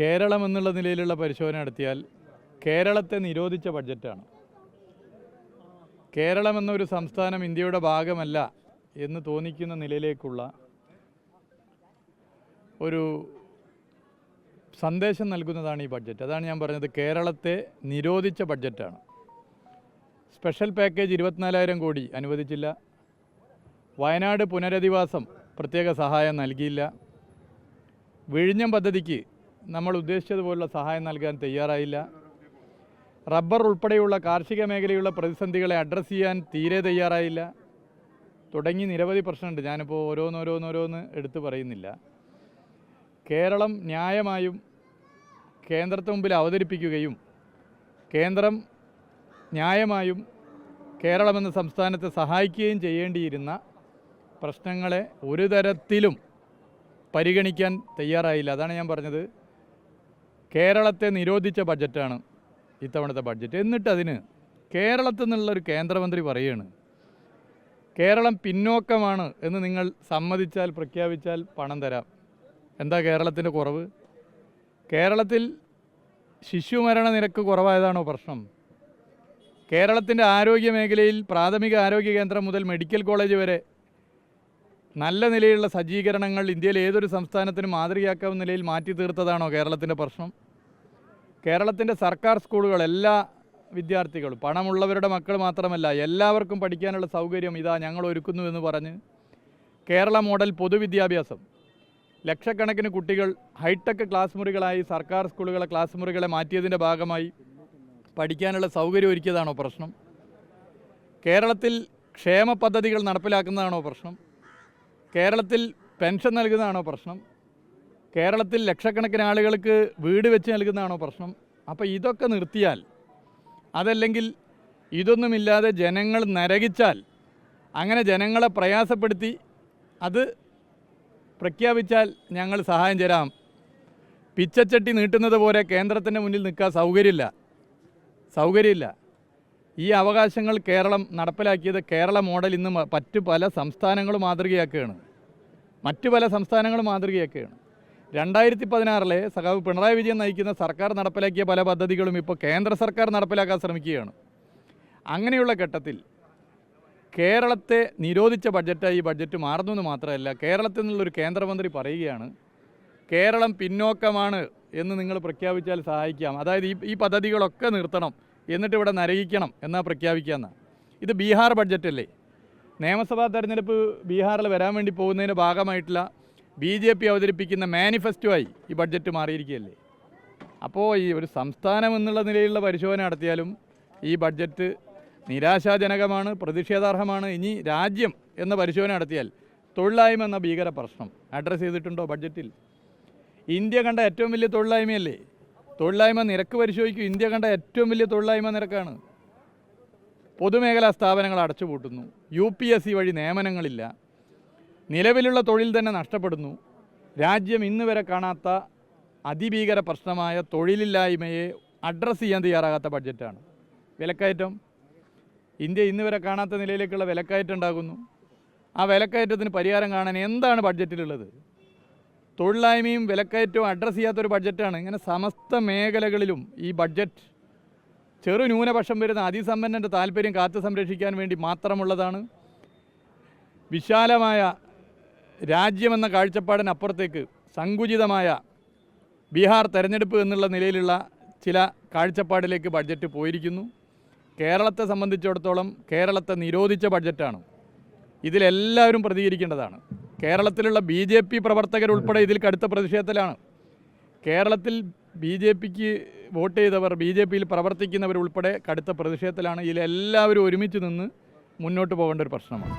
കേരളം എന്നുള്ള നിലയിലുള്ള പരിശോധന നടത്തിയാൽ കേരളത്തെ നിരോധിച്ച ബഡ്ജറ്റാണ്. കേരളം എന്നൊരു സംസ്ഥാനം ഇന്ത്യയുടെ ഭാഗമല്ല എന്ന് തോന്നിക്കുന്ന നിലയിലേക്കുള്ള ഒരു സന്ദേശം നൽകുന്നതാണ് ഈ ബഡ്ജറ്റ്. അതാണ് ഞാൻ പറഞ്ഞത് കേരളത്തെ നിരോധിച്ച ബഡ്ജറ്റാണ്. സ്പെഷ്യൽ പാക്കേജ് ഇരുപത്തിനാലായിരം കോടി അനുവദിച്ചില്ല. വയനാട് പുനരധിവാസം പ്രത്യേക സഹായം നൽകിയില്ല. വിഴിഞ്ഞം പദ്ധതിക്ക് നമ്മൾ ഉദ്ദേശിച്ചതുപോലുള്ള സഹായം നൽകാൻ തയ്യാറായില്ല. റബ്ബർ ഉൾപ്പെടെയുള്ള കാർഷിക മേഖലയുള്ള പ്രതിസന്ധികളെ അഡ്രസ്സ് ചെയ്യാൻ തീരെ തയ്യാറായില്ല. തുടങ്ങി നിരവധി പ്രശ്നമുണ്ട്. ഞാനിപ്പോൾ ഓരോന്നോരോന്നോരോന്ന് എടുത്തു പറയുന്നില്ല. കേരളം ന്യായമായും കേന്ദ്രത്തിന് മുമ്പിൽ അവതരിപ്പിക്കുകയും കേന്ദ്രം ന്യായമായും കേരളമെന്ന സംസ്ഥാനത്തെ സഹായിക്കുകയും ചെയ്യേണ്ടിയിരുന്ന പ്രശ്നങ്ങളെ ഒരു തരത്തിലും പരിഗണിക്കാൻ തയ്യാറായില്ല. അതാണ് ഞാൻ പറഞ്ഞത്. കേരളത്തെ നിരോധിച്ച ബഡ്ജറ്റാണ് ഇത്തവണത്തെ ബഡ്ജറ്റ്. എന്നിട്ട് അതിന് കേരളത്തിൽ നിന്നുള്ളൊരു കേന്ദ്രമന്ത്രി പറയുകയാണ് കേരളം പിന്നോക്കമാണ് എന്ന് നിങ്ങൾ സമ്മതിച്ചാൽ പ്രഖ്യാപിച്ചാൽ പണം തരാം. എന്താ കേരളത്തിന്റെ കുറവ്? കേരളത്തിൽ ശിശുമരണ നിരക്ക് കുറവായതാണോ പ്രശ്നം? കേരളത്തിന്റെ ആരോഗ്യ മേഖലയിൽ പ്രാഥമിക ആരോഗ്യ കേന്ദ്രം മുതൽ മെഡിക്കൽ കോളേജ് വരെ നല്ല നിലയിലുള്ള സജ്ജീകരണങ്ങൾ ഇന്ത്യയിൽ ഏതൊരു സംസ്ഥാനത്തിനും മാതൃകയാക്കാവുന്ന നിലയിൽ മാറ്റി തീർത്തതാണോ കേരളത്തിന്റെ പ്രശ്നം? കേരളത്തിന്റെ സർക്കാർ സ്കൂളുകൾ എല്ലാ വിദ്യാർത്ഥികളും പണമുള്ളവരുടെ മക്കൾ മാത്രമല്ല എല്ലാവർക്കും പഠിക്കാനുള്ള സൗകര്യം ഇതാ ഞങ്ങൾ ഒരുക്കുന്നു എന്ന് പറഞ്ഞ് കേരള മോഡൽ പൊതുവിദ്യാഭ്യാസം. ലക്ഷക്കണക്കിന് കുട്ടികൾ ഹൈടെക് ക്ലാസ് മുറികളായി സർക്കാർ സ്കൂളുകളെ ക്ലാസ് മുറികളെ മാറ്റിയതിന്റെ ഭാഗമായി പഠിക്കാനുള്ള സൗകര്യം ഒരുക്കിയതാണോ പ്രശ്നം? കേരളത്തിൽ ക്ഷേമ പദ്ധതികൾ നടപ്പിലാക്കുന്നതാണോ പ്രശ്നം? കേരളത്തിൽ പെൻഷൻ നൽകുന്നതാണോ പ്രശ്നം? കേരളത്തിൽ ലക്ഷക്കണക്കിന് ആളുകൾക്ക് വീട് വെച്ച് നൽകുന്നതാണോ പ്രശ്നം? അപ്പോൾ ഇതൊക്കെ നിർത്തിയാൽ അതല്ലെങ്കിൽ ഇതൊന്നുമില്ലാതെ ജനങ്ങൾ നരകിച്ചാൽ അങ്ങനെ ജനങ്ങളെ പ്രയാസപ്പെടുത്തി അത് പ്രഖ്യാപിച്ചാൽ ഞങ്ങൾ സഹായം തരാം. പിച്ചച്ചട്ടി നീട്ടുന്നത് പോലെ കേന്ദ്രത്തിന്റെ മുന്നിൽ നിൽക്കാൻ സൗകര്യമില്ല. സൗകര്യമില്ല. ഈ അവകാശങ്ങൾ കേരളം നടപ്പിലാക്കിയത് കേരള മോഡൽ ഇന്ന് മറ്റു പല സംസ്ഥാനങ്ങളും മാതൃകയാക്കുകയാണ്. മറ്റ് പല സംസ്ഥാനങ്ങളും മാതൃകയാക്കുകയാണ്. രണ്ടായിരത്തി പതിനാറിലെ സഖാവ് പിണറായി വിജയൻ നയിക്കുന്ന സർക്കാർ നടപ്പിലാക്കിയ പല പദ്ധതികളും ഇപ്പോൾ കേന്ദ്ര സർക്കാർ നടപ്പിലാക്കാൻ ശ്രമിക്കുകയാണ്. അങ്ങനെയുള്ള ഘട്ടത്തിൽ കേരളത്തെ നിരോധിച്ച ബഡ്ജറ്റായി ഈ ബഡ്ജറ്റ് മാറുന്നു എന്ന് മാത്രമല്ല കേരളത്തിൽ നിന്നുള്ളൊരു കേന്ദ്രമന്ത്രി പറയുകയാണ് കേരളം പിന്നോക്കമാണ് എന്ന് നിങ്ങൾ പ്രഖ്യാപിച്ചാൽ സഹായിക്കാം. അതായത് ഈ ഈ പദ്ധതികളൊക്കെ നിർത്തണം. എന്നിട്ട് ഇവിടെ നരകിക്കണം എന്നാ പ്രഖ്യാപിക്കാമെന്ന് ഇത് ബീഹാർ ബഡ്ജറ്റല്ലേ? നിയമസഭാ തെരഞ്ഞെടുപ്പ് ബീഹാറിൽ വരാൻ വേണ്ടി പോകുന്നതിന് ഭാഗമായിട്ടുള്ള ബി ജെ പി അവതരിപ്പിക്കുന്ന മാനിഫെസ്റ്റോയി ഈ ബഡ്ജറ്റ് മാറിയിരിക്കുകയല്ലേ? അപ്പോൾ ഈ ഒരു സംസ്ഥാനം എന്നുള്ള നിലയിലുള്ള പരിശോധന നടത്തിയാലും ഈ ബഡ്ജറ്റ് നിരാശാജനകമാണ് പ്രതിഷേധാർഹമാണ്. ഇനി രാജ്യം എന്ന പരിശോധന നടത്തിയാൽ തൊഴിലായ്മ എന്ന ഭീകര പ്രശ്നം അഡ്രസ്സ് ചെയ്തിട്ടുണ്ടോ ബഡ്ജറ്റിൽ? ഇന്ത്യ കണ്ട ഏറ്റവും വലിയ തൊഴിലായ്മയല്ലേ? തൊഴിലായ്മ നിരക്ക് പരിശോധിക്കും. ഇന്ത്യ കണ്ട ഏറ്റവും വലിയ തൊഴിലായ്മ നിരക്കാണ്. പൊതുമേഖലാ സ്ഥാപനങ്ങൾ അടച്ചുപൂട്ടുന്നു. യു പി എസ് സി വഴി നിയമനങ്ങളില്ല. നിലവിലുള്ള തൊഴിൽ തന്നെ നഷ്ടപ്പെടുന്നു. രാജ്യം ഇന്ന് വരെ കാണാത്ത അതിഭീകര പ്രശ്നമായ തൊഴിലില്ലായ്മയെ അഡ്രസ്സ് ചെയ്യാൻ തയ്യാറാകാത്ത ബഡ്ജറ്റാണ്. വിലക്കയറ്റം. ഇന്ത്യ ഇന്ന് വരെ കാണാത്ത നിലയിലേക്കുള്ള വിലക്കയറ്റം ഉണ്ടാകുന്നു. ആ വിലക്കയറ്റത്തിന് പരിഹാരം കാണാൻ എന്താണ് ബഡ്ജറ്റിലുള്ളത്? തൊഴിലായ്മയും വിലക്കയറ്റവും അഡ്രസ്സ് ചെയ്യാത്തൊരു ബഡ്ജറ്റാണ് ഇങ്ങനെ സമസ്ത മേഖലകളിലും ഈ ബഡ്ജറ്റ് ചെറു ന്യൂനപക്ഷം വരുന്ന അതിസമ്പന്നന്റെ താല്പര്യം കാത്തു സംരക്ഷിക്കാൻ വേണ്ടി മാത്രമുള്ളതാണ്. വിശാലമായ രാജ്യമെന്ന കാഴ്ചപ്പാടിനപ്പുറത്തേക്ക് സങ്കുചിതമായ ബീഹാർ തെരഞ്ഞെടുപ്പ് എന്നുള്ള നിലയിലുള്ള ചില കാഴ്ചപ്പാടിലേക്ക് ബഡ്ജറ്റ് പോയിരിക്കുന്നു. കേരളത്തെ സംബന്ധിച്ചിടത്തോളം കേരളത്തെ നിരോധിച്ച ബഡ്ജറ്റാണ് ഇതിലെല്ലാവരും പ്രതികരിക്കേണ്ടതാണ്. കേരളത്തിലുള്ള ബി ജെ പി പ്രവർത്തകരുൾപ്പെടെ ഇതിൽ കടുത്ത പ്രതിഷേധത്തിലാണ്. കേരളത്തിൽ ബി ജെ പിക്ക് വോട്ട് ചെയ്തവർ ബി ജെ പിയിൽ പ്രവർത്തിക്കുന്നവരുൾപ്പെടെ കടുത്ത പ്രതിഷേധത്തിലാണ് ഇതിലെല്ലാവരും ഒരുമിച്ച് നിന്ന് മുന്നോട്ട് പോകേണ്ട ഒരു പ്രശ്നമാണ്.